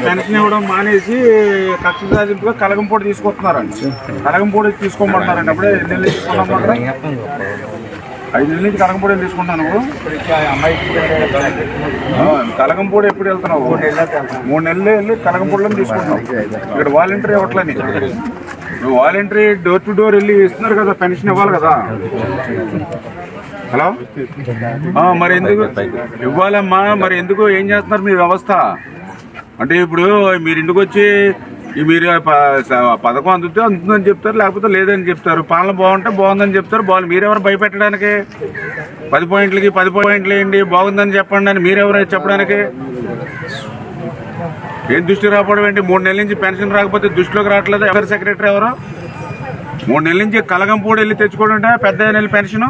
Pension ఇవ్వడం మానేసి కక్ష సాధింపుగా కలగంపూడి తీసుకొస్తున్నారండి కలగంపూడి తీసుకోమంటున్నారండి అప్పుడే ఎన్ని నెలలు తీసుకున్నాం ఐదు నెలల నుంచి కలగంపూడి తీసుకుంటాను నువ్వు ఆ, కలగంపూడి ఎప్పుడు వెళ్తున్నావు? మూడు నెలలు వెళ్ళి కలగంపూడిలో తీసుకుంటున్నావు. ఇక్కడ వాలంటరీ ఇవ్వట్లేదు నీకు. నువ్వు వాలంటరీ డోర్ టు డోర్ వెళ్ళి ఇస్తున్నారు కదా పెన్షన్ ఇవ్వాలి కదా. హలో? ఆ, మరి ఎందుకు? ఇవ్వాలమ్మా మరి ఎందుకు? ఏం చేస్తున్నారు మీ వ్యవస్థ? అంటే ఇప్పుడు మీరు ఇంటికి వచ్చి మీరు పథకం అందుతే అందుతుందని చెప్తారు లేకపోతే లేదని చెప్తారు. పాలన బాగుంటే బాగుందని చెప్తారు. బాగుంది. మీరెవరు భయపెట్టడానికి? పది పాయింట్లకి పది పాయింట్లు వేయండి బాగుందని చెప్పండి అని మీరెవరు చెప్పడానికి? ఏం దృష్టి రాకపోవడం ఏంటి? మూడు నెలల నుంచి పెన్షన్ రాకపోతే దృష్టిలోకి రావట్లేదు? ఎవరు సెక్రటరీ ఎవరు? మూడు నెలల నుంచి కలగంపూడి వెళ్ళి తెచ్చుకోవడం అంటే పెద్ద నెల పెన్షన్?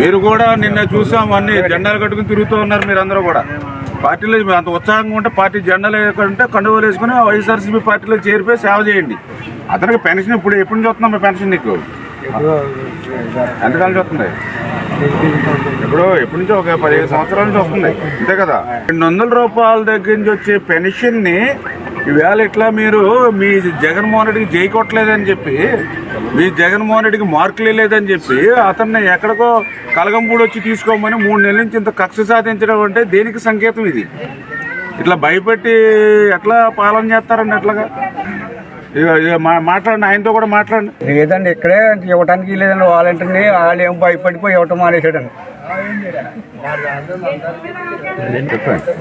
మీరు కూడా నిన్న చూసాం అన్ని జెండాలు కట్టుకుని తిరుగుతూ ఉన్నారు మీరు కూడా. పార్టీలో అంత ఉత్సాహంగా ఉంటే పార్టీ జెండాలు ఉంటే కండువలు వేసుకుని వైఎస్ఆర్సీపీ పార్టీలో చేరిపోయి సేవ చేయండి. అతనికి పెన్షన్ ఇప్పుడు ఎప్పుడు నుంచి మీ పెన్షన్ నీకు? ఎంతకాలం నుంచి వస్తుంది? ఇప్పుడు ఎప్పటి నుంచి ఒక పదిహేను సంవత్సరాల నుంచి వస్తుంది. అంతే కదా? రెండు వందల రూపాయల దగ్గర నుంచి వచ్చే పెన్షన్ని ఈవేళ ఇట్లా మీరు మీ జగన్మోహన్ రెడ్డికి జై కొట్టలేదని చెప్పి మీ జగన్మోహన్ రెడ్డికి మార్కులు లేదని చెప్పి అతన్ని ఎక్కడికో కలగంపూడి వచ్చి తీసుకోమని మూడు నెలల నుంచి ఇంత కక్ష సాధించడం అంటే దేనికి సంకేతం ఇది? ఇట్లా భయపెట్టి ఎట్లా పాలన చేస్తారండి మా- మాట్లాడండి ఆయనతో కూడా మాట్లాడండి. లేదండి ఇక్కడే ఇవ్వటానికి లేదండి వాలంటీర్ని వాళ్ళు ఏం భయపడిపోయి ఇవ్వటం మానేసాడండి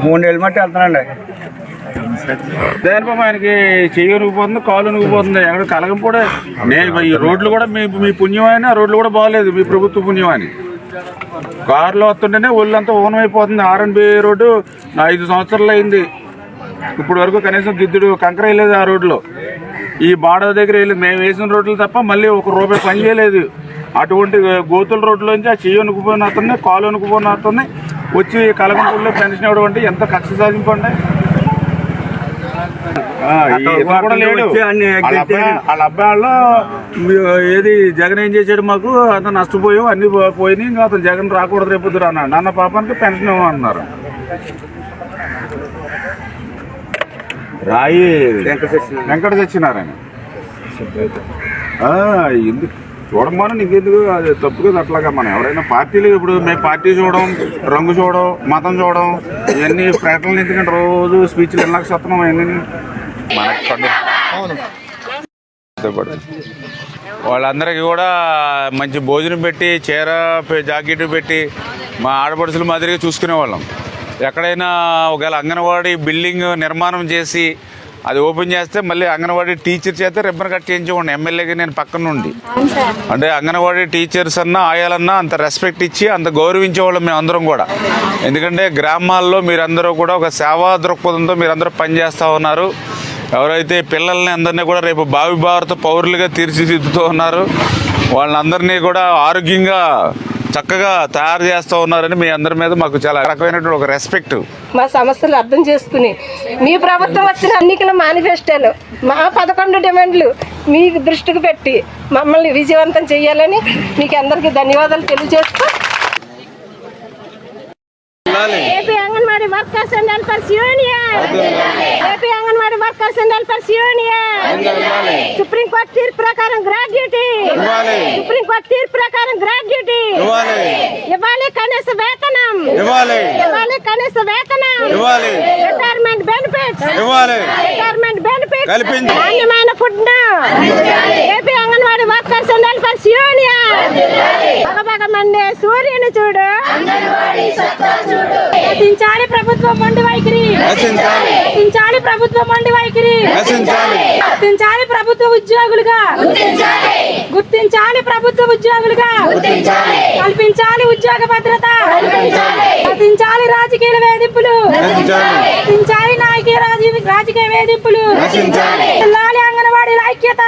మూడు నెలలు మట్టి వెళ్తానండి దేనిపై ఆయనకి చెయ్యి నువ్వుపోతుంది కాలు ఉనిగిపోతుంది ఎక్కడ కూడా నేను ఈ రోడ్లు కూడా మీ మీ పుణ్యమైన రోడ్లు కూడా బాగాలేదు మీ ప్రభుత్వ పుణ్యమని అని. కారులో వస్తుంటేనే ఒళ్ళంతా ఓనమైపోతుంది. అయిపోతుంది ఆర్ఎన్బి రోడ్డు ఐదు సంవత్సరాలు అయింది. ఇప్పుడు వరకు కనీసం గిద్దుడు కంకర వేయలేదు ఆ రోడ్లో. ఈ బాడ దగ్గర వెళ్ళి మేము వేసిన రోడ్లు తప్ప మళ్ళీ ఒక రూపాయి పని చేయలేదు. అటువంటి గోతుల రోడ్లోంచి ఆ చెయ్యి వణుకుపోయిన అతన్ని కాలు వణుకుపోయిన అతన్ని వచ్చి కలగంపూడిలో పెన్షన్ ఇవ్వడం అంటే ఎంత కక్ష సాధింపండి ఆ, ఈ ఇతను కూడా లేడు. వచ్చి అన్ని వాళ్ళ అబ్బాయి వాళ్ళ అబ్బాయి వాళ్ళు మీ- ఏది జగన్ ఏం చేశాడు మాకు అతను నష్టపోయాం అన్ని పో- పోయినాయి ఇంకా అతను జగన్ రాకూడదు రేపు అన్నాడు. నాన్న పాపానికి పెన్షన్ ఇవ్వమన్నారు. రాయి వెంకట సత్యనారాయణ ఆ, ఎందుకు? చూడమని నీకెందుకు? అది తప్పు కదా అట్లాగా మనం. ఎవరైనా పార్టీలు ఇప్పుడు మేము పార్టీ చూడడం రంగు చూడడం మతం చూడడం ఇవన్నీ ప్రకటనలు ఎందుకంటే రోజు స్పీచ్లు ఎన్నక సత్తున్నాం అవన్నీ మనకు పండు వాళ్ళందరికీ కూడా మంచి భోజనం పెట్టి చీర జాకెట్ పెట్టి మా ఆడపడుచుల మాదిరిగా చూసుకునేవాళ్ళం. ఎక్కడైనా ఒకవేళ అంగన్వాడీ బిల్డింగ్ నిర్మాణం చేసి అది ఓపెన్ చేస్తే మళ్ళీ అంగన్వాడీ టీచర్ చేత రిబ్బన్ కట్ చేయించుకోండి ఎమ్మెల్యేగా నేను పక్కన నుండి అంటే అంగన్వాడీ టీచర్స్ అన్నా ఆయాలన్నా అంత రెస్పెక్ట్ ఇచ్చి అంత గౌరవించేవాళ్ళం మేము అందరం కూడా. ఎందుకంటే గ్రామాల్లో మీరందరూ కూడా ఒక సేవా దృక్పథంతో మీరందరూ పనిచేస్తూ ఉన్నారు. ఎవరైతే పిల్లల్ని అందరినీ కూడా రేపు భావి భారత పౌరులుగా తీర్చిదిద్దుతూ ఉన్నారు వాళ్ళందరినీ కూడా ఆరోగ్యంగా చక్కగా తయారు చేస్తూ ఉన్నారని మీ అందరి మీద మాకు చాలా రకమైనటువంటి ఒక రెస్పెక్ట్ మా సమస్యలు అర్థం చేసుకుని మీ ప్రభుత్వం వచ్చిన ఎన్నికల మేనిఫెస్టోలు మా పదకొండు డిమాండ్లు మీ దృష్టికి పెట్టి మమ్మల్ని విజయవంతం చేయాలని మీకు అందరికీ ధన్యవాదాలు తెలియజేస్తూ. AP anganwadi workers and helpers union. AP anganwadi workers and helpers union. Supreme court తీర్పు ప్రకారం గ్రాడ్యుటీ. సుప్రీం కోర్టు తీర్పు ప్రకారం గ్రాడ్యుటీ. ఇవ్వాలి. కనీస వేతనం. ఇవ్వాలి. కనీస వేతనం. Retirement benefits retirement benefits food AP anganwadi workers helpers union భగభగమండే సూర్యుని చూడు. ప్రభుత్వం మొండి వైఖరి. రచించాలి ప్రభుత్వం మొండి వైఖరి. గుర్తించాలి ప్రభుత్వ ఉద్యోగులుగా. గుర్తించాలి. ప్రభుత్వ ఉద్యోగులుగా. కల్పించాలి ఉద్యోగ భద్రత. రచించాలి రాజకీయ వేధింపులు. రచించాలి నాయకీయ రాజీ- రాజకీయ వేధింపులు. అంగన్వాడీ ఐక్యత.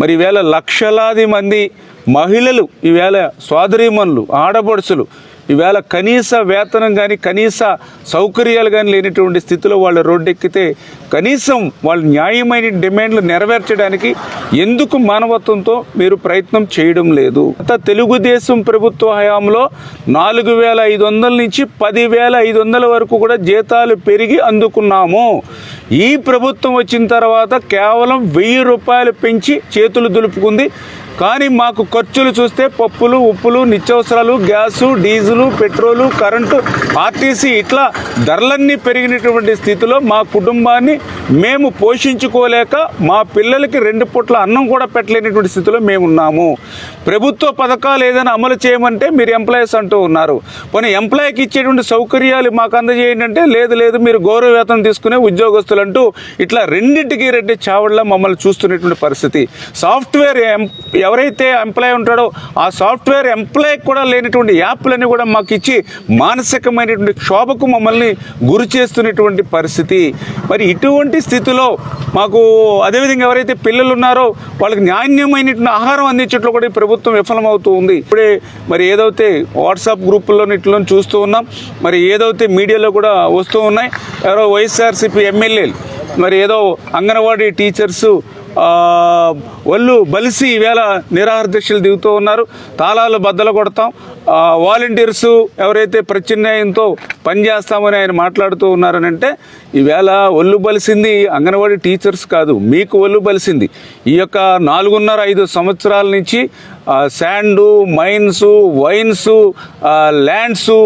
మరి ఈవేళ లక్షలాది మంది మహిళలు ఈవేళ సోదరీమణులు ఆడపడుచులు ఈవేళ కనీస వేతనం కానీ కనీస సౌకర్యాలు కానీ లేనటువంటి స్థితిలో వాళ్ళు రోడ్డెక్కితే కనీసం వాళ్ళ న్యాయమైన డిమాండ్లు నెరవేర్చడానికి ఎందుకు మానవత్వంతో మీరు ప్రయత్నం చేయడం లేదు? గత తెలుగుదేశం ప్రభుత్వ హయాంలో నాలుగు వేల ఐదు వందల నుంచి పదివేల ఐదు వందల వరకు కూడా జీతాలు పెరిగి అందుకున్నాము. ఈ ప్రభుత్వం వచ్చిన తర్వాత కేవలం వెయ్యి రూపాయలు పెంచి చేతులు దులుపుకుంది కానీ మాకు ఖర్చులు చూస్తే పప్పులు ఉప్పులు నిత్యావసరాలు gas diesel petrol current RTC ఇట్లా ధరలన్నీ పెరిగినటువంటి స్థితిలో మా కుటుంబాన్ని మేము పోషించుకోలేక మా పిల్లలకి రెండు పూట్ల అన్నం కూడా పెట్టలేనటువంటి స్థితిలో మేము ఉన్నాము ప్రభుత్వ పథకాలు ఏదైనా అమలు చేయమంటే మీరు ఎంప్లాయీస్ అంటూ ఉన్నారు. పోనీ ఎంప్లాయీకి ఇచ్చేటువంటి సౌకర్యాలు మాకు అందజేయండి అంటే లేదు లేదు మీరు గౌరవ వేతనం తీసుకునే ఉద్యోగస్తులు అంటూ ఇట్లా రెండింటికి రెడ్డి చావడ్ల మమ్మల్ని చూస్తున్నటువంటి పరిస్థితి. సాఫ్ట్వేర్ ఎం- ఎవరైతే ఎంప్లాయ్ ఉంటాడో ఆ సాఫ్ట్వేర్ ఎంప్లాయ్ కూడా లేనటువంటి యాప్లన్నీ కూడా మాకు ఇచ్చి మానసికమైనటువంటి క్షోభకు మమ్మల్ని గురి చేస్తున్నటువంటి పరిస్థితి. మరి ఇటువంటి స్థితిలో మాకు అదేవిధంగా ఎవరైతే పిల్లలు ఉన్నారో వాళ్ళకి నాణ్యమైనటువంటి ఆహారం అందించట్లో కూడా ఈ ప్రభుత్వం విఫలమవుతూ ఉంది. ఇప్పుడే మరి ఏదైతే వాట్సాప్ గ్రూపుల్లో ఇట్లో చూస్తూ ఉన్నాం మరి ఏదైతే మీడియాలో కూడా వస్తూ ఉన్నాయి ఎవరో వైఎస్ఆర్సీపీ ఎమ్మెల్యేలు మరి ఏదో అంగన్వాడీ టీచర్సు ఒళ్ళు బలిసి ఈవేళ నిరాహార దీక్షలు దిగుతూ ఉన్నారు. తాళాలు బద్దలు కొడతాం. వాలంటీర్స్ ఎవరైతే ప్రత్యామ్నాయంతో పనిచేస్తామని ఆయన మాట్లాడుతూ ఉన్నారనంటే ఈవేళ ఒళ్ళు బలిసింది అంగన్వాడీ టీచర్స్ కాదు మీకు ఒళ్ళు బలిసింది. ఈ యొక్క నాలుగున్నర ఐదు సంవత్సరాల నుంచి sand mines wines lands lands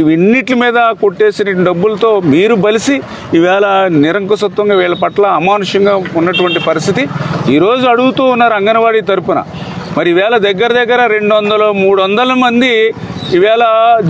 ఇవన్నిటి మీద కొట్టేసిన డబ్బులతో మీరు బలిసి ఈవేళ నిరంకుశత్వంగా వీళ్ళ పట్ల అమానుష్యంగా ఉన్నటువంటి పరిస్థితి ఈరోజు అడుగుతూ ఉన్నారు అంగన్వాడీ తరపున. మరి ఈవేళ దగ్గర దగ్గర రెండు వందలు మూడు వందల మంది ఈవేళ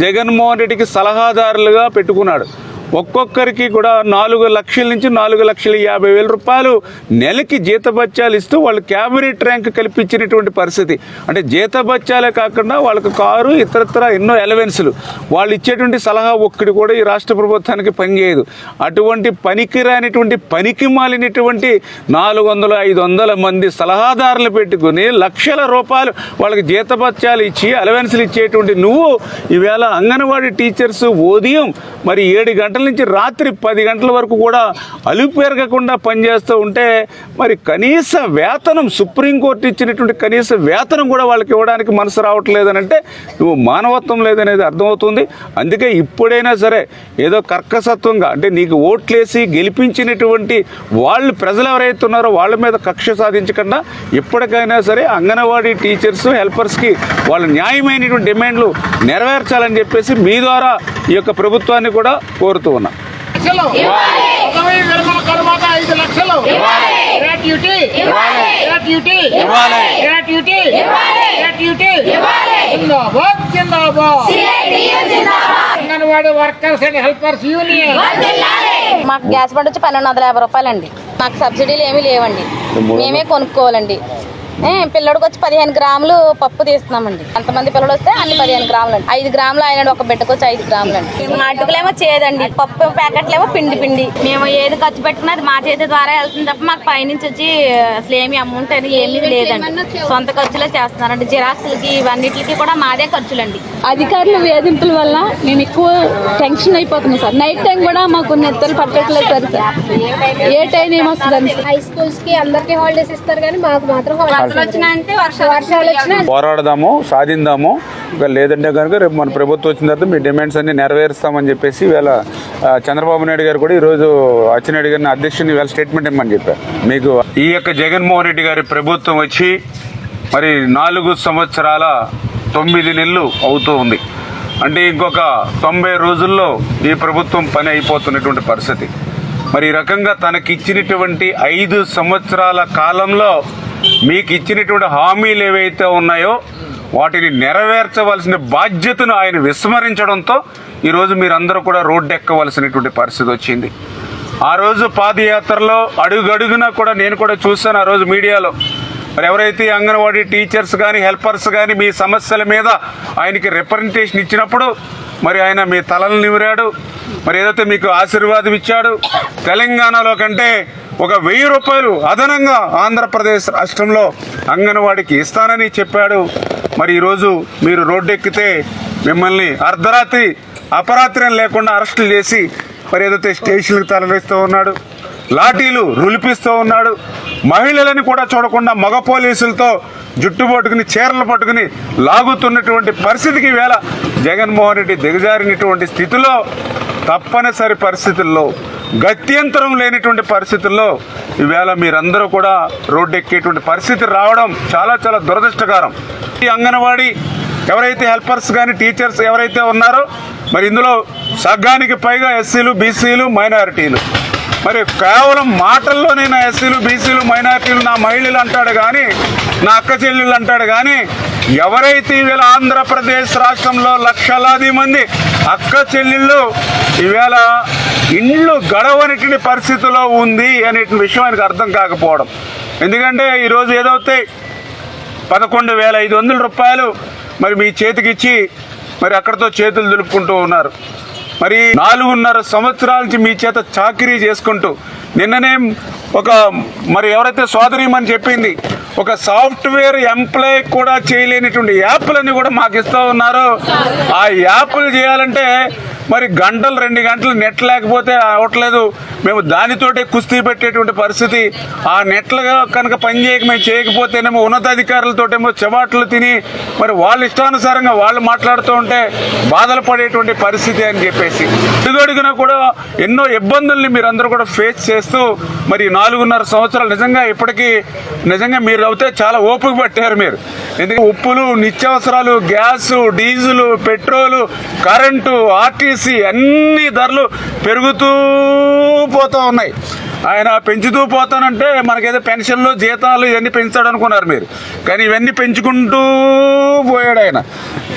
జగన్మోహన్ రెడ్డికి సలహాదారులుగా పెట్టుకున్నాడు. ఒక్కొక్కరికి కూడా నాలుగు లక్షల నుంచి నాలుగు లక్షల యాభై వేల రూపాయలు నెలకి జీతభత్యాలు ఇస్తూ వాళ్ళు క్యాబినెట్ ర్యాంక్ కల్పించినటువంటి పరిస్థితి. అంటే జీతభత్యాలే కాకుండా వాళ్ళకి కారు ఇతరత్ర ఎన్నో ఎలవెన్సులు వాళ్ళు ఇచ్చేటువంటి సలహా ఒక్కటి కూడా ఈ రాష్ట్ర ప్రభుత్వానికి పనిచేయదు అటువంటి పనికిరానిటువంటి పనికి మాలినటువంటి నాలుగు వందల ఐదు వందల మంది సలహాదారులు పెట్టుకుని లక్షల రూపాయలు వాళ్ళకి జీతభత్యాలు ఇచ్చి అలవెన్సులు ఇచ్చేటువంటి నువ్వు ఈవేళ అంగన్వాడీ టీచర్స్ ఉదయం మరి ఏడు గంటల నుంచి రాత్రి పది గంటల వరకు కూడా అలుపు పెరగకుండా పనిచేస్తూ ఉంటే మరి కనీస వేతనం సుప్రీంకోర్టు ఇచ్చినటువంటి కనీస వేతనం కూడా వాళ్ళకి ఇవ్వడానికి మనసు రావట్లేదని అంటే నువ్వు మానవత్వం లేదనేది అర్థమవుతుంది. అందుకే ఇప్పుడైనా సరే ఏదో కర్కసత్వంగా అంటే నీకు ఓట్లేసి గెలిపించినటువంటి వాళ్ళు ప్రజలు ఎవరైతే ఉన్నారో వాళ్ళ మీద కక్ష సాధించకుండా ఇప్పటికైనా సరే అంగన్వాడీ టీచర్స్ హెల్పర్స్కి వాళ్ళ న్యాయమైనటువంటి డిమాండ్లు నెరవేర్చాలని చెప్పేసి మీ ద్వారా ఈ యొక్క ప్రభుత్వాన్ని కూడా కోరుతుంది కోరుతూ ఉన్నా. ఐదు లక్షలు. గ్రాట్యుటీ గ్రాట్యుటీ గ్రాట్యుటీ గ్రాట్యుటీ జిందాబాద్ జిందాబాద్. Anganwadi workers and helpers union. మాకు గ్యాస్ బండ్ వచ్చి పన్నెండు వందల యాభై రూపాయలండి. మాకు సబ్సిడీలు ఏమీ లేవండి. మేమే కొనుక్కోవాలండి. పిల్లడికి వచ్చి పదిహేను గ్రాములు పప్పు తీస్తున్నామండి. ఎంతమంది పిల్లలు వస్తే అన్ని పదిహేను గ్రాములు అండి ఐదు గ్రాములు అయినాడు ఒక బిడ్డకు వచ్చి ఐదు గ్రాములు అండి అటుకులేమో చేదండి పప్పు ప్యాకెట్లేమో పిండి పిండి. మేము ఏది ఖర్చు పెట్టుకున్నా అది మా చేతి ద్వారా వెళ్తుంది తప్ప మాకు పైనుంచి వచ్చి అసలు ఏమి అమౌంట్ అనేది ఏమీ లేదండి. సొంత ఖర్చులే చేస్తున్నారండి. జిరాక్స్లకి ఇవన్నిటికి కూడా మాదే ఖర్చులండి. అధికారుల వేధింపుల వల్ల మేము ఎక్కువ టెన్షన్ అయిపోతున్నాం సార్. నైట్ టైం కూడా మాకు నెత్తలు పట్టట్లేదు సార్ ఏ టైం ఏమొస్తుందండి? హై స్కూల్స్కి అందరికి హాలిడేస్ ఇస్తారు కానీ మాకు మాత్రం హాలిడేస్ పోరాడదాము సాధిందాము. ఇక లేదంటే కనుక రేపు మన ప్రభుత్వం వచ్చిన తర్వాత మీ డిమాండ్స్ అన్ని నెరవేరుస్తామని చెప్పేసి ఇవాళ చంద్రబాబు నాయుడు గారు కూడా ఈరోజు అచ్చెన్నాయుడు గారిని అధ్యక్షుని ఇవాళ స్టేట్మెంట్ ఇమ్మని చెప్పారు. మీకు ఈ యొక్క జగన్మోహన్ రెడ్డి గారి ప్రభుత్వం వచ్చి మరి నాలుగు సంవత్సరాల తొమ్మిది నెలలు అవుతూ ఉంది. అంటే ఇంకొక తొంభై రోజుల్లో ఈ ప్రభుత్వం పని అయిపోతున్నటువంటి పరిస్థితి. మరి ఈ రకంగా తనకి ఇచ్చినటువంటి ఐదు సంవత్సరాల కాలంలో మీకు ఇచ్చినటువంటి హామీలు ఏవైతే ఉన్నాయో వాటిని నెరవేర్చవలసిన బాధ్యతను ఆయన విస్మరించడంతో ఈరోజు మీరందరూ కూడా రోడ్డెక్కవలసినటువంటి పరిస్థితి వచ్చింది. ఆ రోజు పాదయాత్రలో అడుగడుగునా కూడా నేను కూడా చూశాను ఆ రోజు మీడియాలో. మరి ఎవరైతే అంగన్వాడీ టీచర్స్ కానీ హెల్పర్స్ కానీ మీ సమస్యల మీద ఆయనకి రిప్రజెంటేషన్ ఇచ్చినప్పుడు మరి ఆయన మీ తలను నిమిరాడు మరి ఏదైతే మీకు ఆశీర్వాదం ఇచ్చాడు తెలంగాణలో కంటే ఒక వెయ్యి రూపాయలు అదనంగా ఆంధ్రప్రదేశ్ రాష్ట్రంలో అంగన్వాడికి ఇస్తానని చెప్పాడు. మరి ఈరోజు మీరు రోడ్డెక్కితే మిమ్మల్ని అర్ధరాత్రి అపరాత్రి లేకుండా అరెస్టులు చేసి మరి ఏదైతే స్టేషన్లకు తరలిస్తూ ఉన్నాడు లాఠీలు రులిపిస్తూ ఉన్నాడు మహిళలని కూడా చూడకుండా మగ పోలీసులతో జుట్టు పట్టుకుని చీరలు పట్టుకుని లాగుతున్నటువంటి పరిస్థితికి వేళ జగన్మోహన్ రెడ్డి దిగజారినటువంటి స్థితిలో తప్పనిసరి పరిస్థితుల్లో గత్యంతరం లేనిటువంటి పరిస్థితుల్లో ఈవేళ మీరందరూ కూడా రోడ్డు ఎక్కేటువంటి పరిస్థితి రావడం చాలా చాలా దురదృష్టకరం. ఈ అంగన్వాడీ ఎవరైతే హెల్పర్స్ కానీ టీచర్స్ ఎవరైతే ఉన్నారో మరి ఇందులో సగానికి పైగా ఎస్సీలు బీసీలు మైనారిటీలు. మరి కేవలం మాటల్లోనే నా ఎస్సీలు బీసీలు మైనారిటీలు నా మహిళలు అంటాడు కానీ నా అక్క చెల్లెళ్ళు అంటాడు కానీ ఎవరైతే ఈవేళ ఆంధ్రప్రదేశ్ రాష్ట్రంలో లక్షలాది మంది అక్క చెల్లెళ్ళు ఈవేళ ఇండ్లు గడవనటువంటి పరిస్థితిలో ఉంది అనే విషయం ఆయనకు అర్థం కాకపోవడం. ఎందుకంటే ఈరోజు ఏదైతే పదకొండు వేల ఐదు వందల రూపాయలు మరి మీ చేతికిచ్చి మరి అక్కడతో చేతులు దులుపుకుంటూ ఉన్నారు. మరి నాలుగున్నర సంవత్సరాల నుంచి మీ చేత చాకరీ చేసుకుంటూ నిన్ననే ఒక మరి ఎవరైతే సోదరిమని చెప్పింది ఒక సాఫ్ట్వేర్ ఎంప్లాయ్ కూడా చేయలేనిటువంటి యాప్లన్నీ కూడా మాకు ఇస్తూ ఉన్నారు. ఆ యాప్లు చేయాలంటే మరి గంటలు రెండు గంటలు నెట్ లేకపోతే అవట్లేదు. మేము దానితోటే కుస్తీ పెట్టేటువంటి పరిస్థితి. ఆ నెట్లుగా కనుక పనిచేయక మేము చేయకపోతేనేమో ఉన్నతాధికారులతోటేమో చెవాట్లు తిని మరి వాళ్ళ ఇష్టానుసారంగా వాళ్ళు మాట్లాడుతూ ఉంటే బాధలు పడేటువంటి పరిస్థితి అని చెప్పేసి. ఇదిగడుగునా కూడా ఎన్నో ఇబ్బందుల్ని మీరందరూ కూడా ఫేస్ చేస్తూ మరి నాలుగున్నర సంవత్సరాలు నిజంగా ఇప్పటికీ నిజంగా మీరు అవుతే చాలా ఓపిక పట్టారు మీరు. ఎందుకంటే ఉప్పులు నిత్యావసరాలు gas diesel petrol current RTC అన్ని ధరలు పెరుగుతూ పెరిగిపోతూ ఉన్నాయి. ఆయన పెంచుతూ పోతానంటే మనకేదో పెన్షన్లు జీతాలు ఇవన్నీ పెంచుతాడు అనుకున్నారు మీరు. కానీ ఇవన్నీ పెంచుకుంటూ పోయాడు ఆయన.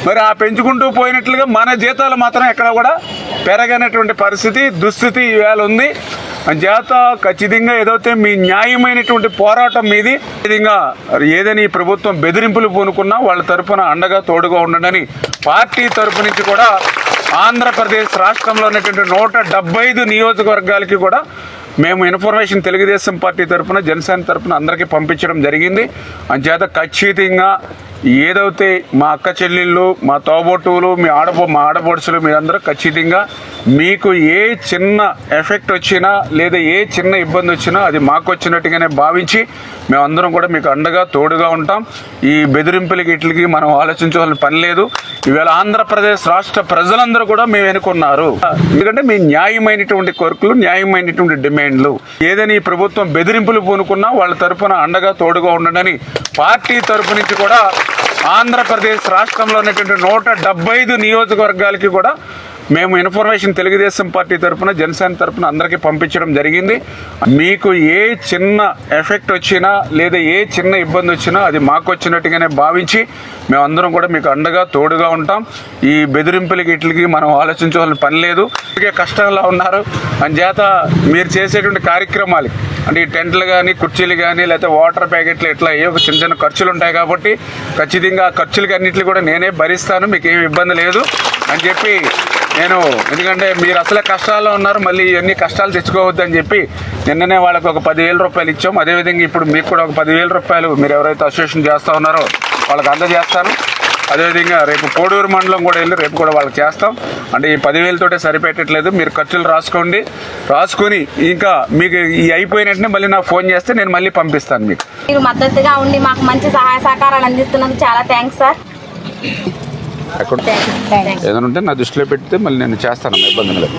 మరి ఆ పెంచుకుంటూ పోయినట్లుగా మన జీతాలు మాత్రం ఎక్కడ కూడా పెరగనటువంటి పరిస్థితి దుస్థితి ఈవేళ ఉంది. జాత ఖచ్చితంగా ఏదైతే మీ న్యాయమైనటువంటి పోరాటం మీది విధంగా ఏదని ఈ ప్రభుత్వం బెదిరింపులు పూనుకున్నా వాళ్ళ తరపున అండగా తోడుగా ఉండడని పార్టీ తరపు నుంచి కూడా ఆంధ్రప్రదేశ్ రాష్ట్రంలో ఉన్నటువంటి నూట డెబ్బై ఐదు నియోజకవర్గాలకి కూడా మేము ఇన్ఫర్మేషన్ తెలుగుదేశం పార్టీ తరఫున జనసేన తరపున అందరికీ పంపించడం జరిగింది. అంచేత ఖచ్చితంగా ఏదైతే మా అక్క చెల్లెళ్ళు మా తోబొట్టువులు మీ ఆడబో మా ఆడపడుచులు మీరందరూ ఖచ్చితంగా మీకు ఏ చిన్న ఎఫెక్ట్ వచ్చినా లేదా ఏ చిన్న ఇబ్బంది వచ్చినా అది మాకు వచ్చినట్టుగానే భావించి మేమందరం కూడా మీకు అండగా తోడుగా ఉంటాం. ఈ బెదిరింపులకి ఇట్లకి మనం ఆలోచించవలసిన పని లేదు. ఈవేళ ఆంధ్రప్రదేశ్ రాష్ట్ర ప్రజలందరూ కూడా మేము ఎన్నుకున్నారు. ఎందుకంటే మీ న్యాయమైనటువంటి కోరికలు న్యాయమైనటువంటి డిమాండ్లు. ఏదైనా ఈ ప్రభుత్వం బెదిరింపులు పూనుకున్నా వాళ్ళ తరపున అండగా తోడుగా ఉండడని పార్టీ తరపు నుంచి కూడా ఆంధ్రప్రదేశ్ రాష్ట్రంలో ఉన్నటువంటి నూట డెబ్బై ఐదు నియోజకవర్గాలకి కూడా మేము ఇన్ఫర్మేషన్ తెలుగుదేశం పార్టీ తరపున జనసేన తరపున అందరికీ పంపించడం జరిగింది. మీకు ఏ చిన్న ఎఫెక్ట్ వచ్చినా లేదా ఏ చిన్న ఇబ్బంది వచ్చినా అది మాకు వచ్చినట్టుగానే భావించి మేమందరం కూడా మీకు అండగా తోడుగా ఉంటాం. ఈ బెదిరింపులకి ఇట్లకి మనం ఆలోచించవలసిన పని లేదు. ఇప్పటికే కష్టంలో ఉన్నారు. చేత మీరు చేసేటువంటి కార్యక్రమాలు అంటే ఈ టెంట్లు కానీ కుర్చీలు కానీ లేకపోతే వాటర్ ప్యాకెట్లు ఇట్లా ఏ చిన్న చిన్న ఖర్చులు ఉంటాయి కాబట్టి ఖచ్చితంగా ఆ ఖర్చులకి అన్నింటినీ కూడా నేనే భరిస్తాను. మీకు ఏమి ఇబ్బంది లేదు అని చెప్పి నేను ఎందుకంటే మీరు అసలే కష్టాల్లో ఉన్నారు మళ్ళీ ఇవన్నీ కష్టాలు తెచ్చుకోవద్దు అని చెప్పి నిన్ననే వాళ్ళకి ఒక పదివేల రూపాయలు ఇచ్చాం. అదేవిధంగా ఇప్పుడు మీకు కూడా ఒక పదివేల రూపాయలు మీరు ఎవరైతే అసోసియేషన్ చేస్తూ ఉన్నారో వాళ్ళకి అందజేస్తాను. అదేవిధంగా రేపు కోడూరు మండలం కూడా వెళ్ళి రేపు కూడా వాళ్ళకి చేస్తాం. అంటే ఈ పదివేలతోటే సరిపెట్టట్లేదు. మీరు ఖర్చులు రాసుకోండి. రాసుకొని ఇంకా మీకు ఈ అయిపోయినట్టునే మళ్ళీ నాకు ఫోన్ చేస్తే నేను మళ్ళీ పంపిస్తాను మీకు. మీరు మద్దతుగా ఉండి మాకు మంచి సహాయ సహకారాలు అందిస్తున్నందుకు చాలా థ్యాంక్స్ సార్. ఏదైనా ఉంటే నా దృష్టిలో పెడితే మళ్ళీ నేను చేస్తాను ఇబ్బంది లేదు.